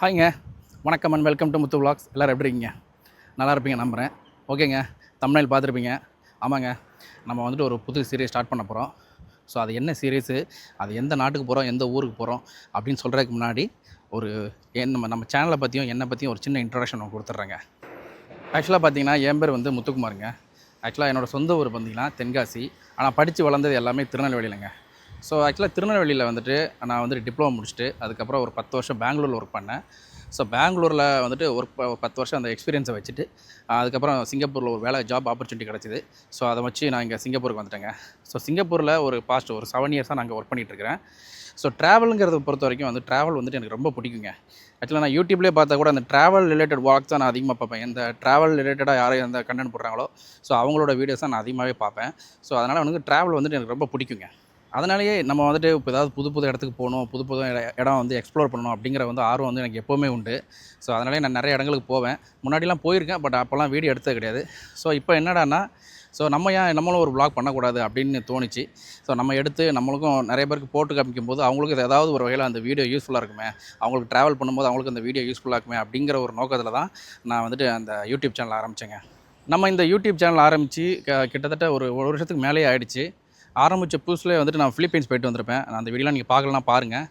ஹாய்ங்க வணக்கம் and welcome to Muthu vlogs. எல்லோரும் எப்படி இருக்கீங்க? நல்லா இருப்பீங்க நம்புகிறேன் ஓகேங்க தமிழில் பார்த்துருப்பீங்க. ஆமாங்க. நம்ம வந்துட்டு ஒரு புது சீரியஸ் ஸ்டார்ட் பண்ண போகிறோம் ஸோ அது என்ன சீரியஸு அது எந்த நாட்டுக்கு போகிறோம் எந்த ஊருக்கு போகிறோம் அப்படின்னு சொல்கிறதுக்கு முன்னாடி ஒரு என் நம்ம நம்ம சேனலை பற்றியும் என்னை பற்றியும் ஒரு சின்ன இன்ட்ரடக்ஷன் ஒன்று கொடுத்துட்றேங்க. ஆக்சுவலாக பார்த்தீங்கன்னா என் பேர் வந்து முத்துக்குமாருங்க. ஆக்சுவலாக என்னோடய சொந்த ஊர் பார்த்தீங்கன்னா தென்காசி. ஆனால் படித்து வளர்ந்தது எல்லாமே திருநெல்வேலியிலங்க ஸோ ஆக்சுவலாக திருநெல்வேலியில் வந்துட்டு நான் வந்துட்டு டிப்ளமோ முடிச்சுட்டு அதுக்கப்புறம் ஒரு பத்து வருஷம் பெங்களூரில் ஒர்க் பண்ணேன். ஸோ பெங்களூரில் வந்துட்டு ஒர்க் பத்து வருஷம் அந்த எக்ஸ்பீரியன்ஸை வச்சுட்டு அதுக்கப்புறம் சிங்கப்பூரில் ஒரு வேலை ஜாப் ஆப்பர்ச்சுனிட்டி கிடச்சிது. ஸோ அதை வச்சு நான் இங்கே சிங்கப்பூருக்கு வந்துட்டேங்க. ஸோ சிங்கப்பூரில் ஒரு பாஸ்ட் ஒரு செவன் இயர்ஸாக நான் அங்கே ஒர்க் பண்ணிகிட்ருக்கிறேன் ஸோ ட்ராவலுங்கிறத பொறுத்த வரைக்கும் வந்து ட்ராவல் வந்துட்டு எனக்கு ரொம்ப பிடிக்குங்க. ஆக்சுவலாக நான் யூடியூப்லேயே பார்த்தா கூட அந்த ட்ராவல் ரிலேட்டட் வாக் தான் நான் அதிகமாக பார்ப்பேன். இந்த ட்ராவல் ரிலேட்டடாக யாரும் எந்த கண்டென்ட் போடுறாங்களோ ஸோ அவங்களோட வீடியோஸ் தான் நான் அதிகமாகவே பார்ப்பேன். ஸோ அதனால் வந்து ட்ராவல் வந்துட்டு எனக்கு ரொம்ப பிடிக்குங்க. அதனாலேயே நம்ம வந்துட்டு இப்போ ஏதாவது புது புது இடத்துக்கு போகணும் புது புது இடம் வந்து எக்ஸ்ப்ளோர் பண்ணணும் அப்படிங்கிற வந்து ஆர்வம் வந்து எனக்கு எப்போவுமே உண்டு. ஸோ அதனாலே நான் நிறைய இடங்களுக்கு போவேன். முன்னாடிலாம் போயிருக்கேன் பட் அப்போல்லாம் வீடியோ எடுத்தது கிடையாது. ஸோ இப்போ என்னடான்னா ஸோ நம்ம ஏன் நம்மளும் ஒரு ப்ளாக் பண்ணக்கூடாது அப்படின்னு தோணுச்சு. ஸோ நம்ம எடுத்து நம்மளுக்கும் நிறைய பேருக்கு போட்டு காமிக்கும் போது அவங்களுக்கு ஏதாவது ஒரு வகையில் அந்த வீடியோ யூஸ்ஃபுல்லாக இருக்குமே. அவங்களுக்கு ட்ராவல் பண்ணும்போது அவங்களுக்கு அந்த வீடியோ யூஸ்ஃபுல்லாக இருக்குமே அப்படிங்கிற ஒரு நோக்கத்தில் தான் நான் வந்துட்டு அந்த யூடியூப் சேனல் ஆரம்பித்தேங்க நம்ம இந்த யூடியூப் சேனல் ஆரம்பித்து கிட்டத்தட்ட ஒரு ஒரு வருஷத்துக்கு மேலேயே ஆயிடுச்சு. ஆரம்பித்த புதுசில் வந்துட்டு நான் ஃபிலிப்பைன்ஸ் போயிட்டு வந்திருப்பேன். நான் அந்த வீடியோலாம் நீங்கள் பார்க்கலாம் பாருங்கள்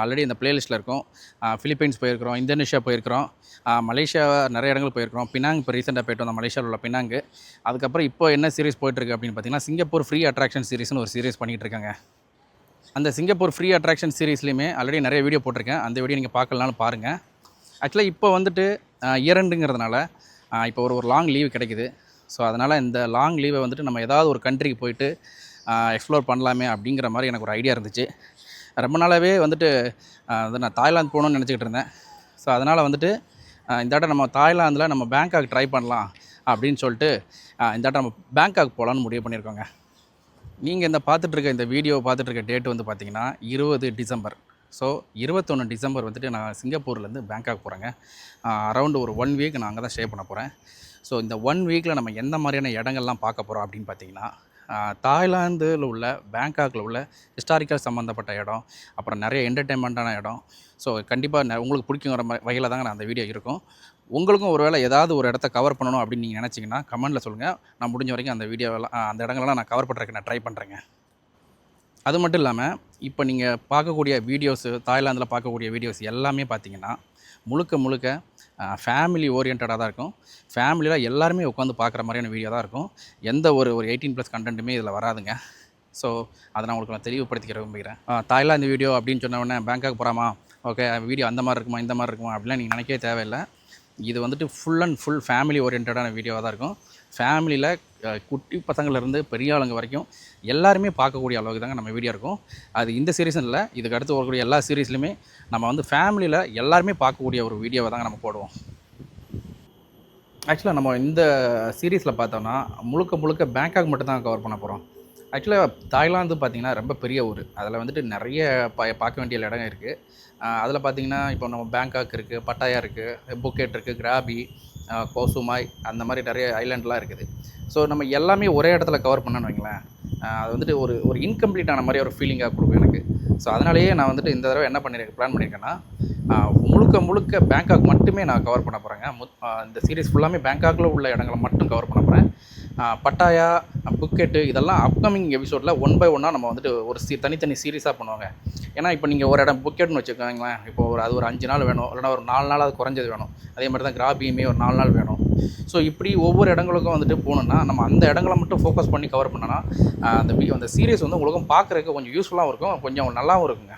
ஆல்ரெடி இந்த பிளேலிஸ்ட்டில் இருக்கும். ஃபிலிப்பைன்ஸ் போயிருக்கிறோம் இந்தோனேஷியா போயிருக்கிறோம். மலேசியா நிறைய இடங்கள் போயிருக்கிறோம். பினாங் இப்போ ரீசெண்டாக போயிட்டு வந்தோம் மலேசியாவில் உள்ள பினாங்கு அதுக்கப்புறம் இப்போ என்ன சீரிஸ் போயிட்டுருக்கு அப்படின்னு பார்த்தீங்கன்னா சிங்கப்பூர் ஃப்ரீ அட்ராக்ஷன் சீரிஸ்னு ஒரு சீரிஸ் பண்ணிகிட்டு இருக்காங்க. அந்த சிங்கப்பூர் ஃப்ரீ அட்ராக்ஷன் சீரிஸ்லையுமே ஆல்ரெடி நிறைய வீடியோ போட்டிருக்கேன். அந்த வீடியோ நீங்கள் பார்க்கலனாலும் பாருங்கள் ஆக்சுவலாக இப்போ வந்துட்டு இயரண்டுங்கிறதுனால இப்போ ஒரு ஒரு லாங் லீவு கிடைக்குது. ஸோ அதனால் இந்த லாங் லீவை வந்துட்டு நம்ம ஏதாவது ஒரு கண்ட்ரிக்கு போயிட்டு எக்ஸ்ப்ளோர் பண்ணலாமே அப்படிங்கிற மாதிரி எனக்கு ஒரு ஐடியா இருந்துச்சு. ரொம்ப நாளாகவே வந்துட்டு வந்து நான் தாய்லாந்து போகணுன்னு நினச்சிக்கிட்டு இருந்தேன். ஸோ அதனால் வந்துட்டு இந்த இடம் நம்ம தாய்லாந்தில் நம்ம பேங்காக் ட்ரை பண்ணலாம் அப்படின்னு சொல்லிட்டு இந்த இடம் நம்ம பேங்காக் போகலான்னு முடிவு பண்ணியிருக்கோங்க. நீங்கள் இந்த பார்த்துட்ருக்க இந்த வீடியோ பார்த்துட்ருக்க டேட் வந்து பார்த்தீங்கன்னா இருபது டிசம்பர். ஸோ இருபத்தொன்று டிசம்பர் வந்துட்டு நான் சிங்கப்பூர்லேருந்து பேங்காக் போகிறேங்க அரவுண்டு ஒரு ஒன் வீக் நான் அங்கே தான் ஸ்டே பண்ண போகிறேன் ஸோ இந்த ஒன் வீக்கில் நம்ம எந்த மாதிரியான இடங்கள்லாம் பார்க்க போகிறோம் அப்படின்னு பார்த்தீங்கன்னா தாய்லாந்தில் உள்ள பேங்காக்கில் உள்ள ஹிஸ்டாரிக்கல் சம்மந்தப்பட்ட இடம் அப்புறம் நிறைய என்டர்டெயின்மெண்ட்டான இடம். ஸோ கண்டிப்பாக உங்களுக்கு பிடிக்குங்கிற மாதிரி வகையில் தாங்க நான் அந்த வீடியோ இருக்கும். உங்களுக்கும் ஒருவேளை ஏதாவது ஒரு இடத்த கவர் பண்ணணும் அப்படின்னு நீங்கள் நினச்சிங்கன்னா கமெண்ட்டில் சொல்லுங்கள் நான் முடிஞ்ச வரைக்கும் அந்த வீடியோவெல்லாம் அந்த இடங்களெல்லாம் நான் கவர் பண்ணுறதுக்கு நான் ட்ரை பண்ணுறேங்க அது மட்டும் இல்லாமல் இப்போ நீங்கள் பார்க்கக்கூடிய வீடியோஸு தாய்லாந்தில் பார்க்கக்கூடிய வீடியோஸ் எல்லாமே பார்த்தீங்கன்னா முழுக்க முழுக்க ஃபேமிலி ஓரியன்டாக தான் இருக்கும். ஃபேமிலியில் எல்லாருமே உட்காந்து பார்க்குற மாதிரியான வீடியோ தான் இருக்கும். எந்த ஒரு ஒரு எயிட்டீன் ப்ளஸ் கண்டென்ட்டுமே இதில் வராதுங்க. ஸோ அதை நான் உங்களுக்கு நான் தெளிவுபடுத்திக்கிற விரும்புகிறேன். தாய்லாந்து வீடியோ அப்படின்னு சொன்ன உடனே பேங்காக் போகிறாமா ஓகே வீடியோ அந்த மாதிரி இருக்குமா இந்த மாதிரி இருக்குமா? அப்படிலாம் நீங்கள் நினைக்கவே தேவையில்லை. இது வந்துட்டு ஃபுல் அண்ட் ஃபுல் ஃபேமிலி ஓரியன்டான வீடியோவாக தான் இருக்கும். ஃபேமிலியில் குட்டி பசங்கள்லேருந்து பெரிய ஆளுங்க வரைக்கும் எல்லாருமே பார்க்கக்கூடிய அளவுக்கு தாங்க நம்ம வீடியோ இருக்கும். அது இந்த சீரீஸும் இல்லை இதுக்கு அடுத்து வரக்கூடிய எல்லா சீரீஸ்லையுமே நம்ம வந்து ஃபேமிலியில் எல்லாருமே பார்க்கக்கூடிய ஒரு வீடியோவை தாங்க நம்ம போடுவோம். ஆக்சுவலாக நம்ம இந்த சீரீஸில் பார்த்தோம்னா முழுக்க முழுக்க பேங்காக் மட்டும் தான் கவர் பண்ண போகிறோம் ஆக்சுவலாக தாய்லாந்து பார்த்திங்கன்னா ரொம்ப பெரிய ஊர். அதில் வந்துட்டு நிறைய பா பார்க்க வேண்டிய இடம் இருக்குது அதில் பார்த்தீங்கன்னா இப்போ நம்ம பேங்காக் இருக்குது பட்டாயா இருக்குது புக்கெட் இருக்குது கிராபி கோசுமாய் அந்த மாதிரி நிறைய ஐலாண்ட்லாம் இருக்குது. ஸோ நம்ம எல்லாமே ஒரே இடத்துல கவர் பண்ணணும்னு வைங்களேன். அது வந்துட்டு ஒரு ஒரு இன்கம்ப்ளீட்டான மாதிரி ஒரு ஃபீலிங்காக கொடுக்கும் எனக்கு. ஸோ அதனாலேயே நான் வந்துட்டு இந்த தடவை என்ன பண்ணியிருக்கேன் பிளான் பண்ணியிருக்கேன்னா முழுக்க முழுக்க பேங்காக் மட்டுமே நான் கவர் பண்ண போகிறேங்க இந்த சீரீஸ் ஃபுல்லாமே பேங்காக்கில் உள்ள இடங்களை மட்டும் கவர் பண்ண போகிறேன் பட்டாயா புக்கெட்டு இதெல்லாம் அப்கமிங் எபிசோடில் ஒன் பை ஒன்னாக நம்ம வந்துட்டு ஒரு சீ தனித்தனி சீரியஸாக பண்ணுவாங்க. ஏன்னா இப்போ நீங்கள் ஒரு இடம் புக்கெட்னு வச்சுக்கோங்களேன் இப்போ ஒரு அது ஒரு அஞ்சு நாள் வேணும் இல்லைனா ஒரு நாலு நாள் அது குறைஞ்சது வேணும். அதே மாதிரி தான் கிராபியுமே ஒரு நாலு நாள் வேணும். ஸோ இப்படி ஒவ்வொரு இடங்களுக்கும் வந்துட்டு போகணுன்னா நம்ம அந்த இடங்களை மட்டும் ஃபோக்கஸ் பண்ணி கவர் பண்ணோன்னா அந்த அந்த சீரியஸ் வந்து உங்களுக்கும் பார்க்குறதுக்கு கொஞ்சம் யூஸ்ஃபுல்லாகவும் இருக்கும் கொஞ்சம் நல்லாவும் இருக்குங்க.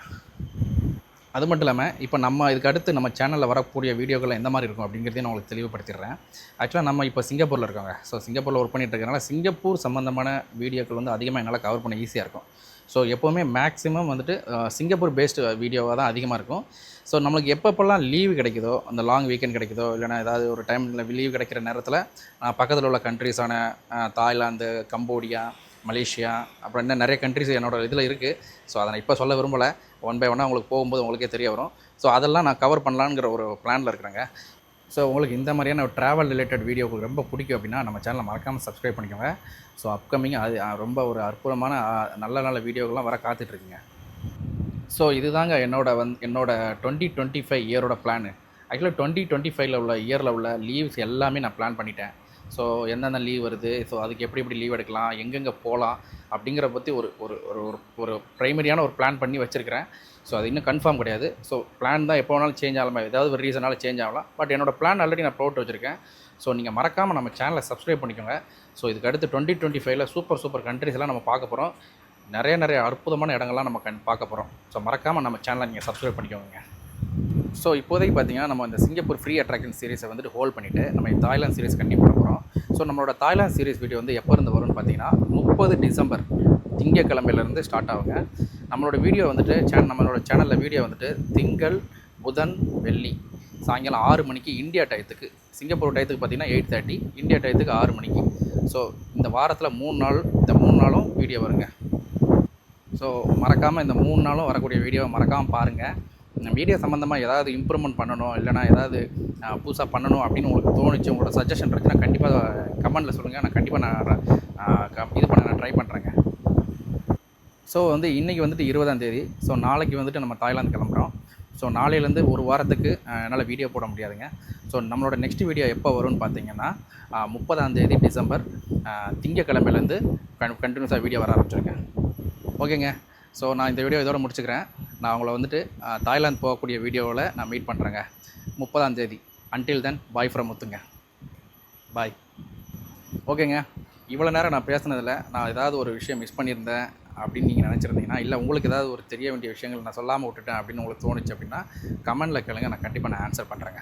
அது மட்டும் இல்லாமல் இப்போ நம்ம இதுக்கு அடுத்து நம்ம சேனலில் வரக்கூடிய வீடியோக்கள் எந்த மாதிரி இருக்கும் அப்படிங்கிறதையும் நான் உங்களுக்கு தெளிவுபடுத்திடுறேன். ஆக்சுவலாக நம்ம இப்போ சிங்கப்பூரில் இருக்காங்க. ஸோ சிங்கப்பூரில் ஒர்க் பண்ணிட்டு இருக்கனால சிங்கப்பூர் சம்மந்தமான வீடியோக்கள் வந்து அதிகமாக என்னால் கவர் பண்ண ஈஸியாக இருக்கும். ஸோ எப்போவுமே மேக்ஸிமம் வந்துட்டு சிங்கப்பூர் பேஸ்டு வீடியோவாக தான் அதிகமாக இருக்கும். ஸோ நம்மளுக்கு எப்பப்போல்லாம் லீவு கிடைக்குதோ அந்த லாங் வீக்கெண்ட் கிடைக்குதோ இல்லைனா ஏதாவது ஒரு டைமில் லீவ் கிடைக்கிற நேரத்தில் பக்கத்தில் உள்ள கண்ட்ரீஸான தாய்லாந்து கம்போடியா மலேசியா அப்புறம் இன்னும் நிறைய கண்ட்ரிஸ் என்னோட இதில் இருக்குது ஸோ அதை நான் இப்போ சொல்ல விரும்பலை. ஒன் பை ஒன்னாக உங்களுக்கு போகும்போது உங்களுக்கே தெரிய வரும். ஸோ அதெல்லாம் நான் கவர் பண்ணலாங்கிற ஒரு பிளானில் இருக்கிறேங்க. ஸோ உங்களுக்கு இந்த மாதிரியான ஒரு ட்ராவல் ரிலேட்டட் வீடியோ உங்களுக்கு ரொம்ப பிடிக்கும் அப்படின்னா நம்ம சேனலை மறக்காமல் சப்ஸ்கிரைப் பண்ணிக்கோங்க. ஸோ அப்கமிங் அது ரொம்ப ஒரு அற்புதமான நல்ல நல்ல வீடியோக்கெல்லாம் வர காத்துட்ருக்குங்க. ஸோ இதுதாங்க என்னோட வந் என்னோட டுவெண்ட்டி டுவெண்ட்டி ஃபைவ் இயரோட பிளானு ஆக்சுவலாக டுவெண்ட்டி டுவெண்ட்டி ஃபைவ்ல உள்ள இயரில் உள்ள லீவ்ஸ் எல்லாமே நான் பிளான் பண்ணிட்டேன். ஸோ என்னென்ன லீவ் வருது? ஸோ அதுக்கு எப்படி எப்படி லீவ் எடுக்கலாம்? எங்கெங்கே போகலாம்? அப்படிங்கிற பற்றி ஒரு ஒரு ஒரு ஒரு ஒரு ப்ரைமரியான ஒரு பிளான் பண்ணி வச்சுருக்கிறேன். ஸோ அது இன்னும் கன்ஃபார்ம் கிடையாது. ஸோ பிளான் தான் எப்போ வேணாலும் சேஞ்ச் ஆகலாமா. ஏதாவது ஒரு ரீசனால் சேஞ்ச் ஆகலாம். பட் என்னோடய பிளான் ஆல்ரெடி நான் போட்டு வச்சுருக்கேன். ஸோ நீங்கள் மறக்காமல் நம்ம சேனலை சப்ஸ்கிரைப் பண்ணிக்கோங்க. ஸோ இதுக்கு அடுத்து டுவெண்ட்டி டுவெண்ட்டி ஃபைவ்ல சூப்பர் சூப்பர் கண்ட்ரிஸ் எல்லாம் நம்ம பார்க்க போகிறோம் நிறைய நிறைய அற்புதமான இடங்கள்லாம் நம்ம கண் பார்க்க போகிறோம் ஸோ மறக்காமல் நம்ம சேனலை நீங்கள் சப்ஸ்கிரைப் பண்ணிக்கோங்க. ஸோ இப்போதைக்கு பார்த்தீங்கன்னா நம்ம இந்த சிங்கப்பூர் ஃப்ரீ அட்ராக்ஷன் சீரிஸை வந்துட்டு ஹோல்ட் பண்ணிவிட்டு நம்ம இந்த தாய்லாந்து சீரிஸ் கண்டிப்பாக போகிறோம் ஸோ நம்மளோட தாய்லாந்து சீரிஸ் வீடியோ வந்து எப்போ இருந்து வரும்னு பார்த்தீங்கன்னா முப்பது டிசம்பர் திங்கக்கிழமையிலேருந்து ஸ்டார்ட் ஆகுங்க. நம்மளோட வீடியோ வந்துட்டு சேனல் நம்மளோட சேனலில் வீடியோ வந்துட்டு திங்கள் புதன் வெள்ளி சாயங்காலம் ஆறு மணிக்கு இந்தியா டயத்துக்கு சிங்கப்பூர் டயத்துக்கு பார்த்தீங்கன்னா எயிட் தேர்ட்டி இந்தியா டயத்துக்கு ஆறு மணிக்கு. ஸோ இந்த வாரத்தில் மூணு நாள் இந்த மூணு நாளும் வீடியோ வருங்க. ஸோ மறக்காமல் இந்த மூணு நாளும் வரக்கூடிய வீடியோவை மறக்காமல் பாருங்கள் வீடியோ சம்மந்தமாக ஏதாவது இம்ப்ரூவ்மெண்ட் பண்ணணும் இல்லைனா ஏதாவது புதுசாக பண்ணணும் அப்படின்னு உங்களுக்கு தோணுச்சு உங்களோட சஜஷன் இருந்துச்சுன்னா கண்டிப்பாக கமெண்ட்டில் சொல்லுங்கள் நான் கண்டிப்பாக நான் க- இது பண்ண நான் ட்ரை பண்ணுறேங்க ஸோ வந்து இன்றைக்கி வந்துட்டு இருபதாம் தேதி. ஸோ நாளைக்கு வந்துட்டு நம்ம தாய்லாந்து கிளம்புறோம். ஸோ நாளையிலேருந்து ஒரு வாரத்துக்கு என்னால் வீடியோ போட முடியாதுங்க. ஸோ நம்மளோட நெக்ஸ்ட் வீடியோ எப்போ வரும்னு பார்த்தீங்கன்னா முப்பதாம் தேதி டிசம்பர் திங்கக்கிழமையிலேருந்து கன் கண்டினியூஸாக வீடியோ வர ஆரம்பிச்சிருக்கேன் ஓகேங்க ஸோ நான் இந்த வீடியோ இதோட முடிச்சுக்கிறேன். நான் உங்களை வந்துட்டு தாய்லாந்து போகக்கூடிய வீடியோவில் நான் மீட் பண்ணுறேங்க முப்பதாம் தேதி. Until then bye from முத்துங்க. பாய் ஓகேங்க. இவ்வளோ நேரம் நான் பேசுனதில் நான் ஏதாவது ஒரு விஷயம் மிஸ் பண்ணியிருந்தேன் அப்படின்னு நீங்கள் நினச்சிருந்தீங்கன்னா இல்லை உங்களுக்கு ஏதாவது ஒரு தெரிய வேண்டிய விஷயங்கள் நான் சொல்லாமல் விட்டுட்டேன் அப்படின்னு உங்களுக்கு தோணுச்சு அப்படின்னா கமெண்டில் கேளுங்க. நான் கண்டிப்பாக நான் ஆன்சர் பண்ணுறேங்க